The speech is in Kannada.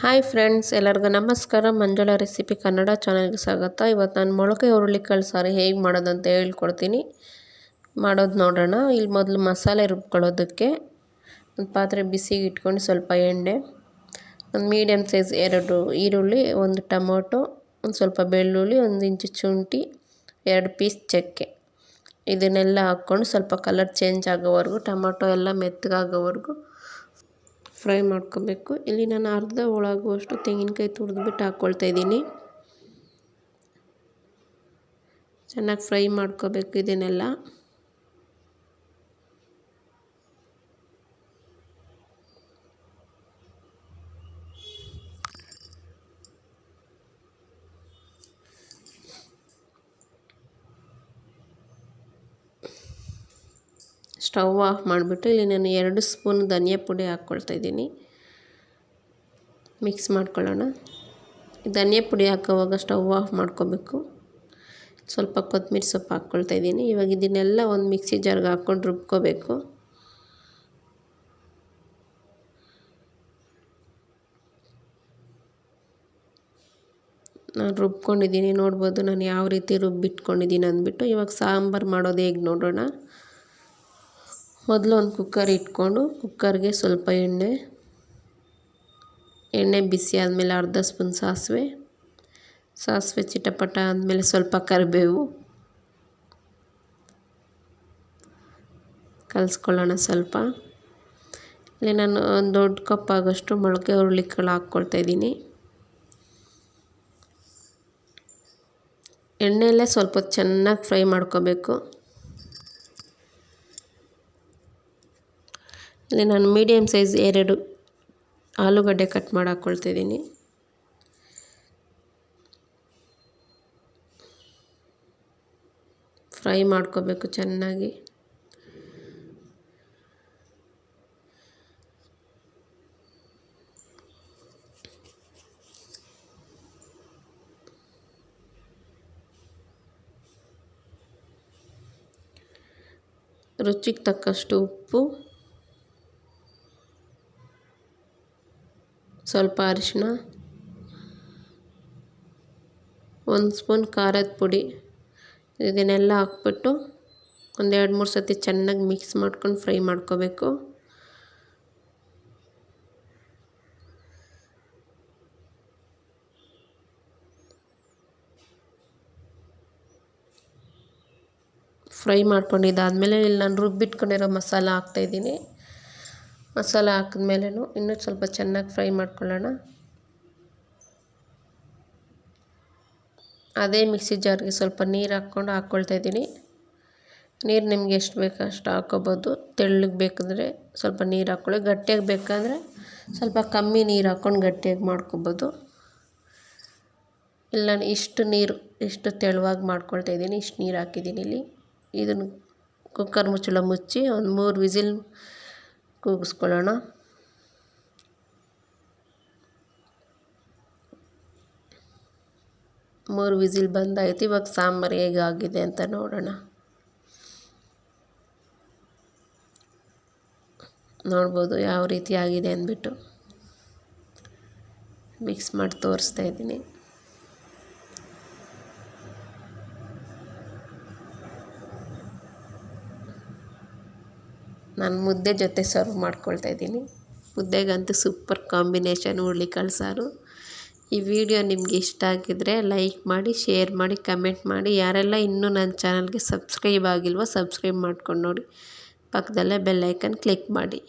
ಹಾಯ್ ಫ್ರೆಂಡ್ಸ್, ಎಲ್ಲರಿಗೂ ನಮಸ್ಕಾರ. ಮಂಜುಳ ರೆಸಿಪಿ ಕನ್ನಡ ಚಾನಲ್ಗೆ ಸ್ವಾಗತ. ಇವತ್ತು ನಾನು ಮೊಳಕೆ ಹುರುಳಿಕಾಳು ಸಾರಿ ಹೇಗೆ ಮಾಡೋದಂತ ಹೇಳ್ಕೊಡ್ತೀನಿ. ಮಾಡೋದು ನೋಡೋಣ. ಇಲ್ಲಿ ಮೊದಲು ಮಸಾಲೆ ರುಬ್ಕೊಳ್ಳೋದಕ್ಕೆ ಒಂದು ಪಾತ್ರೆ ಬಿಸಿಗೆ ಇಟ್ಕೊಂಡು ಸ್ವಲ್ಪ ಎಣ್ಣೆ, ಒಂದು ಮೀಡಿಯಮ್ ಸೈಜ್ ಎರಡು ಈರುಳ್ಳಿ, ಒಂದು ಟೊಮೊಟೊ, ಒಂದು ಸ್ವಲ್ಪ ಬೆಳ್ಳುಳ್ಳಿ, ಒಂದು ಇಂಚು ಶುಂಠಿ, ಎರಡು ಪೀಸ್ ಚಕ್ಕೆ. ಇದನ್ನೆಲ್ಲ ಹಾಕ್ಕೊಂಡು ಸ್ವಲ್ಪ ಕಲರ್ ಚೇಂಜ್ ಆಗೋವರೆಗೂ, ಟೊಮೊಟೊ ಎಲ್ಲ ಮೆತ್ತಗಾಗೋವರೆಗೂ ಫ್ರೈ ಮಾಡ್ಕೋಬೇಕು. ಇಲ್ಲಿ ನಾನು ಅರ್ಧ ಒಳಗುವಷ್ಟು ತೆಂಗಿನಕಾಯಿ ತುರಿದ್ಬಿಟ್ಟು ಹಾಕ್ಕೊಳ್ತಾ ಇದ್ದೀನಿ. ಚೆನ್ನಾಗಿ ಫ್ರೈ ಮಾಡ್ಕೋಬೇಕು ಇದನ್ನೆಲ್ಲ. ಸ್ಟವ್ ಆಫ್ ಮಾಡಿಬಿಟ್ಟು ಇಲ್ಲಿ ನಾನು ಎರಡು ಸ್ಪೂನ್ ಧನಿಯಾ ಪುಡಿ ಹಾಕ್ಕೊಳ್ತಾ ಇದ್ದೀನಿ. ಮಿಕ್ಸ್ ಮಾಡ್ಕೊಳ್ಳೋಣ. ಧನಿಯಾ ಪುಡಿ ಹಾಕೋವಾಗ ಸ್ಟವ್ ಆಫ್ ಮಾಡ್ಕೋಬೇಕು. ಸ್ವಲ್ಪ ಕೊತ್ತಂಬರಿ ಸೊಪ್ಪು ಹಾಕ್ಕೊಳ್ತಾ ಇದ್ದೀನಿ. ಇವಾಗ ಇದನ್ನೆಲ್ಲ ಒಂದು ಮಿಕ್ಸಿ ಜಾರ್ಗೆ ಹಾಕ್ಕೊಂಡು ರುಬ್ಕೋಬೇಕು. ನಾನು ರುಬ್ಕೊಂಡಿದ್ದೀನಿ. ನೋಡ್ಬೋದು ನಾನು ಯಾವ ರೀತಿ ರುಬ್ಬಿಟ್ಕೊಂಡಿದ್ದೀನಿ ಅಂದ್ಬಿಟ್ಟು ಇವಾಗ ಸಾಂಬಾರು ಮಾಡೋದು ಹೇಗೆ ನೋಡೋಣ. ಮೊದಲು ಒಂದು ಕುಕ್ಕರ್ ಇಟ್ಕೊಂಡು ಕುಕ್ಕರ್ಗೆ ಸ್ವಲ್ಪ ಎಣ್ಣೆ ಎಣ್ಣೆ ಬಿಸಿ ಆದಮೇಲೆ ಅರ್ಧ ಸ್ಪೂನ್ ಸಾಸಿವೆ ಸಾಸಿವೆ ಚಿಟಪಟ ಆದಮೇಲೆ ಸ್ವಲ್ಪ ಕರಿಬೇವು. ಕಲಸ್ಕೊಳ್ಳೋಣ ಸ್ವಲ್ಪ. ಇಲ್ಲಿ ನಾನು ಒಂದು ದೊಡ್ಡ ಕಪ್ ಆಗೋಷ್ಟು ಮೊಳಕೆ ಹುರುಳಿಕಾಳು ಹಾಕ್ಕೊಳ್ತಾ ಇದ್ದೀನಿ. ಎಣ್ಣೆಯಲ್ಲೇ ಸ್ವಲ್ಪ ಚೆನ್ನಾಗಿ ಫ್ರೈ ಮಾಡ್ಕೋಬೇಕು. ಇಲ್ಲಿ ನಾನು ಮೀಡಿಯಮ್ ಸೈಜ್ ಎರಡು ಆಲೂಗಡ್ಡೆ ಕಟ್ ಮಾಡಿ ಹಾಕ್ಕೊಳ್ತಿದ್ದೀನಿ ಫ್ರೈ ಮಾಡ್ಕೋಬೇಕು ಚೆನ್ನಾಗಿ. ರುಚಿಗೆ ತಕ್ಕಷ್ಟು ಉಪ್ಪು. ಸ್ವಲ್ಪ ಅರಿಶಿನ ಒಂದು ಸ್ಪೂನ್ ಖಾರದ ಪುಡಿ, ಇದನ್ನೆಲ್ಲ ಹಾಕ್ಬಿಟ್ಟು ಒಂದು ಎರಡು ಮೂರು ಸತಿ ಚೆನ್ನಾಗಿ ಮಿಕ್ಸ್ ಮಾಡ್ಕೊಂಡು ಫ್ರೈ ಮಾಡ್ಕೋಬೇಕು. ಫ್ರೈ ಮಾಡ್ಕೊಂಡಿದ್ದಾದಮೇಲೆ ಇಲ್ಲಿ ನಾನು ರುಬ್ಬಿಟ್ಕೊಂಡಿರೋ ಮಸಾಲ ಹಾಕ್ತಾಯಿದ್ದೀನಿ ಮಸಾಲ ಮೇಲೆ ಇನ್ನೂ ಸ್ವಲ್ಪ ಚೆನ್ನಾಗಿ ಫ್ರೈ ಮಾಡ್ಕೊಳ್ಳೋಣ. ಅದೇ ಮಿಕ್ಸಿ ಜಾರ್ಗೆ ಸ್ವಲ್ಪ ನೀರು ಹಾಕ್ಕೊಂಡು ಹಾಕ್ಕೊಳ್ತಾ ಇದ್ದೀನಿ. ನೀರು ನಿಮ್ಗೆ ಎಷ್ಟು ಬೇಕೋ ಅಷ್ಟು ಹಾಕ್ಕೋಬೋದು. ತೆಳ್ಳಗೆ ಬೇಕಂದರೆ ಸ್ವಲ್ಪ ನೀರು ಹಾಕ್ಕೊಳ್ಳಿ. ಗಟ್ಟಿಯಾಗಿ ಬೇಕಂದರೆ ಸ್ವಲ್ಪ ಕಮ್ಮಿ ನೀರು ಹಾಕ್ಕೊಂಡು ಗಟ್ಟಿಯಾಗಿ ಮಾಡ್ಕೊಬೋದು. ಇಲ್ಲ, ಇಷ್ಟು ನೀರು, ಇಷ್ಟು ತೆಳುವಾಗಿ ಮಾಡ್ಕೊಳ್ತಾ ಇದ್ದೀನಿ. ಇಷ್ಟು ನೀರು ಹಾಕಿದ್ದೀನಿ ಇಲ್ಲಿ. ಇದನ್ನು ಕುಕ್ಕರ್ ಮುಚ್ಚಳ ಮುಚ್ಚಿ ಒಂದು ಮೂರು ವಿಸಿಲ್ ಕೂಗಿಸ್ಕೊಳ್ಳೋಣ. ಮೂರು ವಿಸಿಲ್ ಬಂದಾಯಿತು, ಇವಾಗ ಸಾಂಬಾರು ಹೇಗೆ ಆಗಿದೆ ಅಂತ ನೋಡೋಣ. ನೋಡ್ಬೋದು ಯಾವ ರೀತಿ ಆಗಿದೆ ಅಂದ್ಬಿಟ್ಟು. ಮಿಕ್ಸ್ ಮಾಡಿ ತೋರಿಸ್ತಾ ಇದ್ದೀನಿ. ನಾನು ಮುದ್ದೆ ಜೊತೆ ಸರ್ವ್ ಮಾಡ್ಕೊಳ್ತಾ ಇದ್ದೀನಿ. ಮುದ್ದೆಗಂತೂ ಸೂಪರ್ ಕಾಂಬಿನೇಷನ್ ಹುರ್ಳಿಕಾಳು ಸಾರು. ಈ ವಿಡಿಯೋ ನಿಮಗೆ ಇಷ್ಟ ಆಗಿದ್ದರೆ ಲೈಕ್ ಮಾಡಿ ಶೇರ್ ಮಾಡಿ ಕಮೆಂಟ್ ಮಾಡಿ. ಯಾರೆಲ್ಲ ಇನ್ನೂ ನನ್ನ ಚಾನಲ್ಗೆ ಸಬ್ಸ್ಕ್ರೈಬ್ ಆಗಿಲ್ವೋ ಸಬ್ಸ್ಕ್ರೈಬ್ ಮಾಡ್ಕೊಂಡು ನೋಡಿ. ಪಕ್ಕದಲ್ಲೇ ಬೆಲ್ಲೈಕನ್ ಕ್ಲಿಕ್ ಮಾಡಿ.